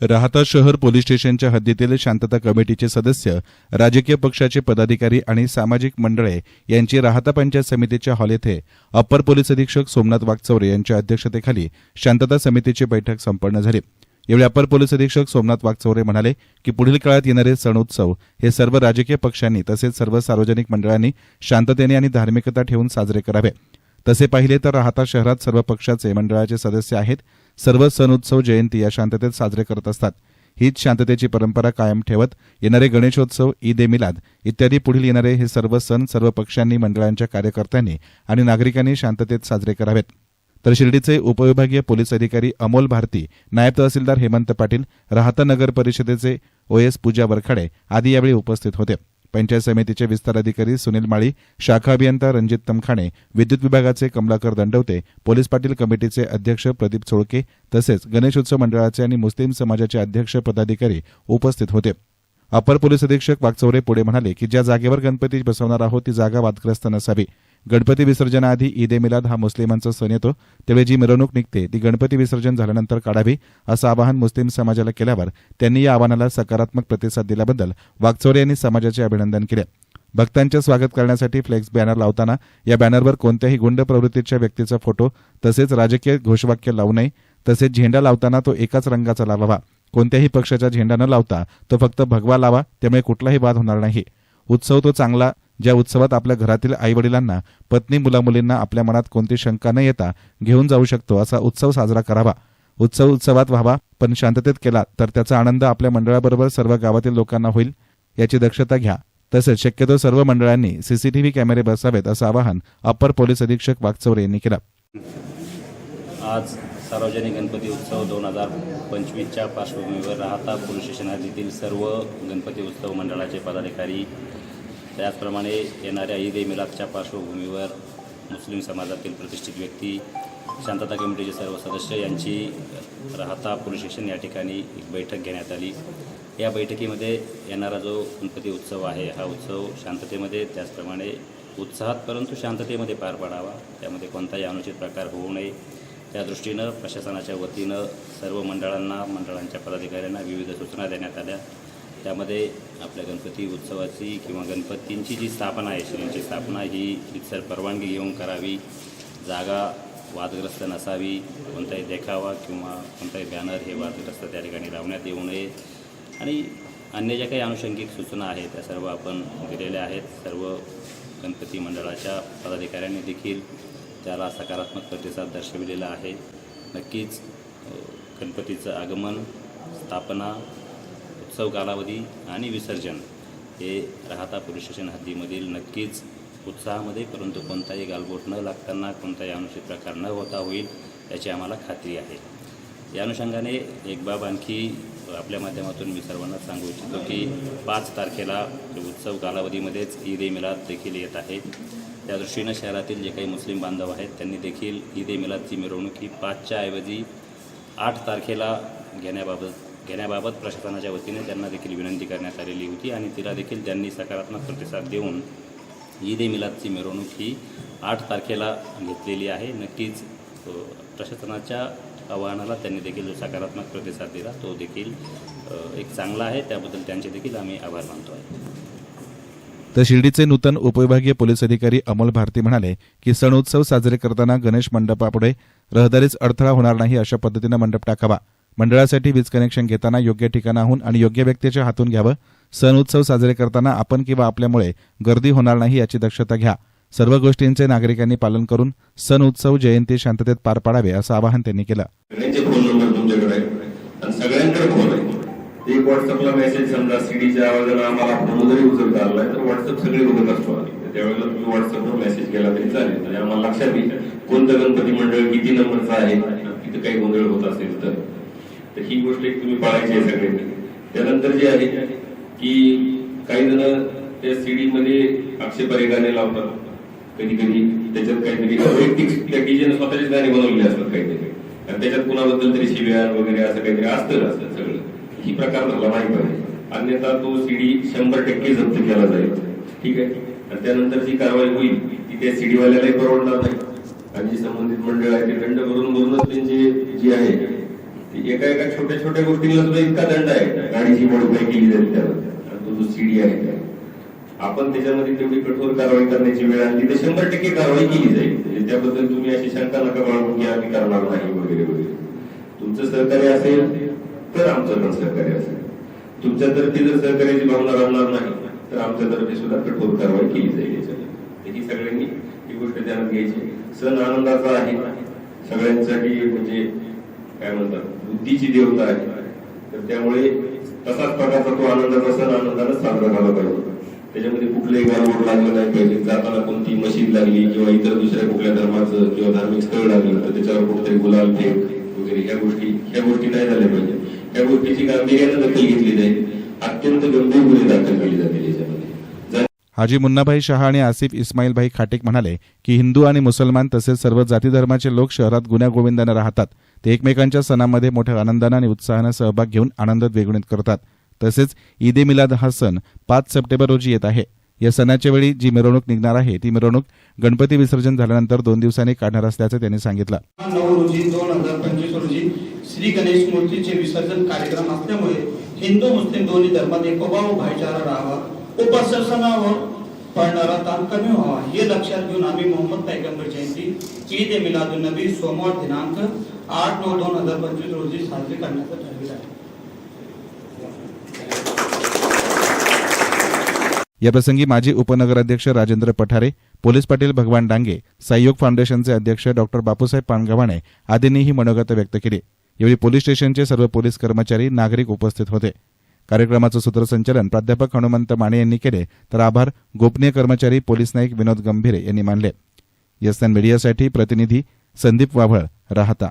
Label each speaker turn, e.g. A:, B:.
A: राहता शहर पोलीस स्टेशनच्या हद्दीतील शांतता कमिटीचे सदस्य राजकीय पक्षाचे पदाधिकारी आणि सामाजिक मंडळे यांची राहता पंचायत समितीच्या हॉल येथे अप्पर पोलीस अधीक्षक सोमनाथ वागचौरे यांच्या अध्यक्षतेखाली शांतता समितीची बैठक संपन्न झाली. यावेळी अपर पोलीस अधीक्षक सोमनाथ वागचौरे म्हणाले की पुढील काळात येणारे सण उत्सव हे सर्व राजकीय पक्षांनी तसेच सर्व सार्वजनिक मंडळांनी शांततेने आणि धार्मिकता ठेवून साजरे करावे. तसे पाहिले तर राहता शहरात सर्व पक्षाचे मंडळाचे सदस्य आहेत. सर्व सण उत्सव जयंती या शांततेत साजरे करत असतात. हीच शांततेची परंपरा कायम ठेवत येणारे गणेशोत्सव ईद ए मिलाद इत्यादी पुढील येणारे हे सर्व सण सर्व पक्षांनी मंडळांच्या कार्यकर्त्यांनी आणि नागरिकांनी शांततेत साजरे करावेत. तर शिर्डीचे उपविभागीय पोलीस अधिकारी अमोल भारती नायब तहसीलदार हेमंत पाटील राहता नगर परिषदेचे ओएस पूजा वरखाडे आदी यावेळी उपस्थित होते. पंचायत समितीचे विस्तार अधिकारी सुनील माळी शाखा अभियंता रणजित तमखाणे विद्युत विभागाचे कमलाकर दंडवते पोलीस पाटील कमिटीचे अध्यक्ष प्रदीप चोळके तसेच गणेशोत्सव मंडळाचे आणि मुस्लिम समाजाचे अध्यक्ष पदाधिकारी उपस्थित होते. अपर पोलीस अधीक्षक वागचौरे पुढे म्हणाले की ज्या जागेवर गणपती बसवणार आहोत ती जागा वादग्रस्त नसावी. गणपती विसर्जनाआधी ईद ए मिलाद हा मुस्लिमांचा सण येतो. त्यावेळी जी मिरवणूक निघते ती गणपती विसर्जन झाल्यानंतर काढावी असं आवाहन मुस्लिम समाजाला केल्यावर त्यांनी या आवाहनाला सकारात्मक प्रतिसाद दिल्याबद्दल वागचौरे यांनी समाजाचे अभिनंदन केले. भक्तांचे स्वागत करण्यासाठी फ्लेक्स बॅनर लावताना या बॅनरवर कोणत्याही गुंड प्रवृत्तीच्या व्यक्तीचा फोटो तसेच राजकीय घोषवाक्य लावू नये तसेच झेंडा लावताना तो एकाच रंगाचा लावावा कोणत्याही पक्षाचा झेंडा न लावता तो फक्त भगवा लावा त्यामुळे कुठलाही वाद होणार नाही. उत्सव तो चांगला ज्या उत्सवात आपल्या घरातील आईवडिलांना पत्नी मुलामुलींना आपल्या मनात कोणती शंका न येता घेऊन जाऊ शकतो असा उत्सव साजरा करावा. उत्सव उत्सवात व्हावा पण शांततेत केला तर त्याचा आनंद आपल्या मंडळाबरोबर सर्व गावातील लोकांना होईल याची दक्षता घ्या. तसेच शक्यतो सर्व मंडळांनी सीसीटीव्ही कॅमेरे बसावेत असं आवाहन अप्पर पोलीस अधीक्षक वागचौरे यांनी केलं.
B: आज सार्वजनिक गणपती उत्सव दोन हजार पंचवीसच्या पार्श्वभूमीवर राहता पोलीस स्टेशन हद्दीतील सर्व गणपती उत्सव मंडळाचे पदाधिकारी त्याचप्रमाणे येणाऱ्या ईद ए मिलादच्या पार्श्वभूमीवर मुस्लिम समाजातील प्रतिष्ठित व्यक्ती शांतता कमिटीचे सर्व सदस्य यांची राहता पोलीस स्टेशन या ठिकाणी एक बैठक घेण्यात आली. या बैठकीमध्ये येणारा जो गणपती उत्सव आहे हा उत्सव शांततेमध्ये त्याचप्रमाणे उत्साहात परंतु शांततेमध्ये पार पाडावा. त्यामध्ये कोणताही अनुचित प्रकार होऊ नये. त्या दृष्टीनं प्रशासनाच्या वतीनं सर्व मंडळांना मंडळांच्या पदाधिकाऱ्यांना विविध सूचना देण्यात आल्या. त्यामध्ये आपल्या गणपती उत्सवाची किंवा गणपतींची जी स्थापना आहे श्रींची स्थापना ही इतर परवानगी घेऊन करावी जागा वादग्रस्त नसावी कोणताही देखावा किंवा कोणताही बॅनर हे वादग्रस्त त्या ठिकाणी लावण्यात येऊ नये. आणि अन्य ज्या काही आनुषंगिक सूचना आहेत त्या सर्व आपण दिलेल्या आहेत. सर्व गणपती मंडळाच्या पदाधिकाऱ्यांनी देखील त्याला सकारात्मक प्रतिसाद दर्शविलेला आहे. नक्कीच गणपतीचं आगमन स्थापना उत्सव कालावधी आणि विसर्जन हे राहता पोलीस स्टेशन हद्दीमधील नक्कीच उत्साहामध्ये परंतु कोणताही गालबोट न लागताना कोणताही अनुचित प्रकार न होता होईल याची आम्हाला खात्री आहे. या अनुषंगाने एक बाब आणखी आपल्या माध्यमातून मी सर्वांना सांगू इच्छितो की पाच तारखेला उत्सव कालावधीमध्येच ईद ए मिलाद देखील येत आहे. त्या दृष्टीनं शहरातील जे काही मुस्लिम बांधव आहेत त्यांनी देखील ईद ए मिलादची मिरवणूक ही पाचच्या ऐवजी आठ तारखेला घेण्याबाबत घेण्याबाबत प्रशासनाच्या वतीने त्यांना देखील विनंती करण्यात आलेली होती आणि तिला देखील त्यांनी सकारात्मक प्रतिसाद देऊन ईद ए मिलादची मिरवणूक ही आठ तारखेला घेतलेली आहे. नक्कीच प्रशासनाच्या आवाहनाला त्यांनी देखील जो सकारात्मक प्रतिसाद दिला तो देखील एक चांगला आहे. त्याबद्दल त्यांचे देखील आम्ही आभार मानतो आहे.
A: तर शिर्डीचे नूतन उपविभागीय पोलीस अधिकारी अमोल भारती म्हणाले की सण उत्सव साजरे करताना गणेश मंडपापुढे रहदारीच अडथळा होणार नाही अशा पद्धतीनं मंडप टाकावा. मंडळासाठी वीज कनेक्शन घेताना योग्य ठिकाणाहून आणि योग्य व्यक्तीच्या हातून घ्यावं. सण उत्सव साजरे करताना आपण किंवा आपल्यामुळे गर्दी होणार नाही याची दक्षता घ्या. सर्व गोष्टींचे नागरिकांनी पालन करून सण उत्सव जयंती शांततेत पार पाडावे असं आवाहन त्यांनी केलं.
C: व्हॉट्सअपला मेसेज समजा सीडीच्या आवाजाला आम्हाला फोन जरी उचलता आलाय तर व्हॉट्सअप सगळे बघत असतो त्यावेळेला तुम्ही व्हॉट्सअपवर मेसेज केला तरी चालेल. आणि आम्हाला लक्षात येईल. कोणतं गणपती मंडळ किती नंबरचं आहे तिथं काही गोंधळ होत असेल तर. तर ही गोष्ट एक तुम्ही पाळायची आहे सगळ्यांनी त्यानंतर जे आहे की काही जण त्या सीडी मध्ये आक्षेपारी गाणे लावतात. कधी कधी त्याच्यात काहीतरी वैयक्तिक त्या डीजेने स्वतःचे गाणे बनवलेले असतात काहीतरी. आणि त्याच्यात कुणाबद्दल तरी शिव्यार वगैरे असं काहीतरी असतं असं सगळं. ही प्रकार झाला नाही पाहिजे अन्यथा तो सीडी शंभर टक्के जप्त केला जाईल. ठीक आहे? आणि त्यानंतर जी कारवाई होईल ती त्या सीडीवाल्यालाही परवडणार नाही. आणि जी संबंधित मंडळ आहे ते दंड भरून भरूनच त्यांचे जे आहे एका एका छोट्या छोट्या गोष्टींना सुद्धा इतका दंड आहे. गाडीची मॉडिफाय केली जाईल त्यावर. आणि तो जो सीडी आहे त्या. आपण त्याच्यामध्ये तेवढी कठोर कारवाई करण्याची वेळ आणली तर शंभर टक्के कारवाई केली जाईल. म्हणजे त्याबद्दल तुम्ही अशी शंका नका बाळगून की आम्ही करणार नाही वगैरे वगैरे. तुमचं सहकार्य असेल तर आमचं पण सहकार्य असेल. तुमच्यातर्फे जर सहकार्याची भावना राहणार नाही तर आमच्यातर्फे सुद्धा कठोर कारवाई केली जाईल याच्यामध्ये. ही सगळ्यांनी ही गोष्ट ध्यानात घ्यायची. सण आनंदाचा आहे. सगळ्यांसाठी म्हणजे काय म्हणतात बुद्धीची देवता आहे. तर त्यामुळे तसाच प्रकारचा तो आनंदाचा सण आनंदाने साजरा झाला पाहिजे. त्याच्यामध्ये कुठलंही गालबोट लागलं नाही पाहिजे. जाताना कोणती मशीद लागली किंवा इतर दुसऱ्या कुठल्या धर्माचं किंवा धार्मिक स्थळ लागलं तर त्याच्यावर कुठेतरी गुलाल फेक वगैरे ह्या गोष्टी ह्या गोष्टी नाही झाल्या पाहिजे. ह्या गोष्टीची गांभीर्यानं दखल घेतली जाईल अत्यंत गंभीर गुन्हे दाखल केले जातील याच्यामध्ये.
A: हाजी मुन्नाभाई शहा आणि आसिफ इस्माईलभाई खाटेक म्हणाले की हिंदू आणि मुसलमान तसेच सर्व जाती धर्माचे लोक शहरात गुण्यागोविंदानं राहतात. ते एकमेकांच्या सणांमध्ये मोठ्या आनंदानं आणि उत्साहानं सहभाग घेऊन आनंद द्विगुणित करतात. तसेच ईद ए मिलाद हा सण पाच सप्टेंबर रोजी येत आहे. या सणाच्या वेळी जी मिरवणूक निघणार आहे ती मिरवणूक गणपती विसर्जन झाल्यानंतर दोन दिवसांनी काढणार असल्याचं त्यांनी सांगितलं.
D: नऊ रोजी दोन हजार पंचवीस रोजी श्री गणेश मूर्तीचे विसर्जन कार्यक्रम असल्यामुळे हिंदू मुस्लिम दोन्ही धर्मात एकोबा व भाईचारा राहावा. व पडणारा ताण कमी व्हावा. हे लक्षात घेऊन आम्ही मोहम्मद पैगंबर जयंती ईद ए मिलादुन नबी सोमवार दिनांक आठ नऊ दोन हजार पंचवीस रोजी साजरी करण्याचं ठरविलं आहे.
A: याप्रसंगी माजी उपनगराध्यक्ष राजेंद्र पठारे पोलीस पाटील भगवान डांगे सहयोग फाउंडेशनचे अध्यक्ष डॉक्टर बापूसाहेब पानगव्हाणे आदींनीही मनोगत व्यक्त केली. यावेळी पोलीस स्टेशनचे सर्व पोलीस कर्मचारी नागरिक उपस्थित होते. कार्यक्रमाचं सूत्रसंचालन प्राध्यापक हनुमंत माने यांनी केले. तर आभार. गोपनीय कर्मचारी पोलीस नाईक विनोद गंभीरे यांनी मानले. यस्तान मीडियासाठी प्रतिनिधी संदीप वाभळ राहता.